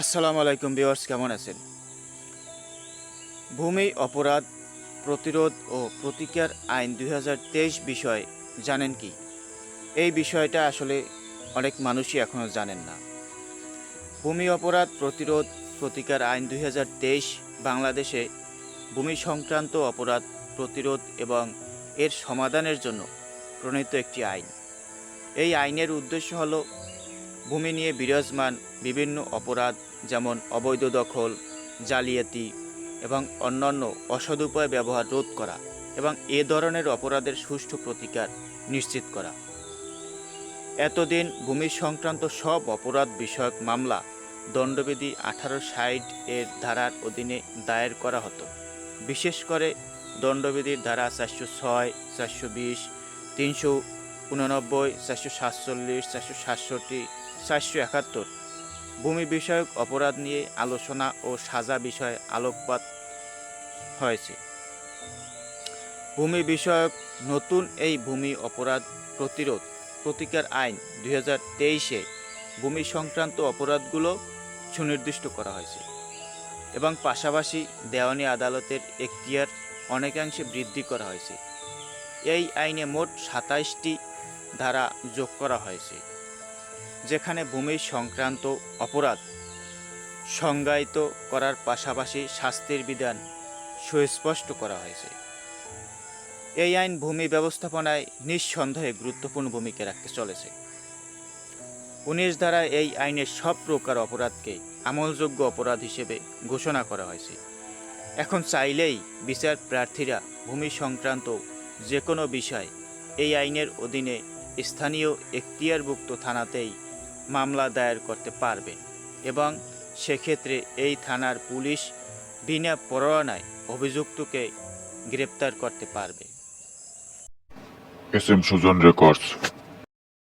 আসসালামু আলাইকুম ভিউয়ার্স, কেমন আছেন? ভূমি অপরাধ প্রতিরোধ ও প্রতিকার আইন দুই বিষয় জানেন কি? এই বিষয়টা আসলে অনেক মানুষই এখনও জানেন না। ভূমি অপরাধ প্রতিরোধ প্রতিকার আইন দুই হাজার তেইশ বাংলাদেশে ভূমি সংক্রান্ত অপরাধ প্রতিরোধ এবং এর সমাধানের জন্য প্রণীত একটি আইন। এই আইনের উদ্দেশ্য হলো ভূমি নিয়ে বিরাজমান বিভিন্ন অপরাধ, যেমন অবৈধ দখল, জালিয়াতি এবং অন্যান্য অসদুপায় ব্যবহার রোধ করা এবং এ ধরনের অপরাধের সুষ্ঠু প্রতিকার নিশ্চিত করা। এতদিন ভূমি সংক্রান্ত সব অপরাধ বিষয়ক মামলা দণ্ডবিধি আঠারো ষাট এর ধারার অধীনে দায়ের করা হতো। বিশেষ করে দণ্ডবিধির ধারা চারশো ছয়, চারশো বিশ, তিনশো উননব্বই চারশো সাতচল্লিশ, চারশো সাতষট্টি, চারশো একাত্তর। ভূমি বিষয়ক অপরাধ নিয়ে আলোচনা ও সাজা বিষয়ে আলোকপাত হয়েছে। ভূমি বিষয়ক নতুন এই ভূমি অপরাধ প্রতিরোধ প্রতিকার আইন দুই হাজার তেইশে ভূমি সংক্রান্ত অপরাধগুলো সুনির্দিষ্ট করা হয়েছে এবং পাশাপাশি দেওয়ানি আদালতের এখতিয়ার অনেকাংশে বৃদ্ধি করা হয়েছে। এই আইনে মোট সাতাইশটি ধারা যোগ করা হয়েছে, যেখানে ভূমি সংক্রান্ত অপরাধ সংজ্ঞায়িত করার পাশাপাশি শাস্তির বিধান সুস্পষ্ট করা হয়েছে। এই আইন ভূমি ব্যবস্থাপনায় নিঃসন্দেহে গুরুত্বপূর্ণ ভূমিকা রাখতে চলেছে। উনিশ ধারায় এই আইনের সব প্রকার অপরাধকে আমলযোগ্য অপরাধ হিসেবে ঘোষণা করা হয়েছে। এখন চাইলেই বিচার প্রার্থীরা ভূমি সংক্রান্ত যে কোনো বিষয় এই আইনের অধীনে স্থানীয় এখতিয়ারভুক্ত থানাতেই মামলা দায়ের করতে পারবেন এবং সেক্ষেত্রে এই থানার পুলিশ বিনা পরোয়ানায় অভিযুক্তকে গ্রেপ্তার করতে পারবে। S M Sujan records.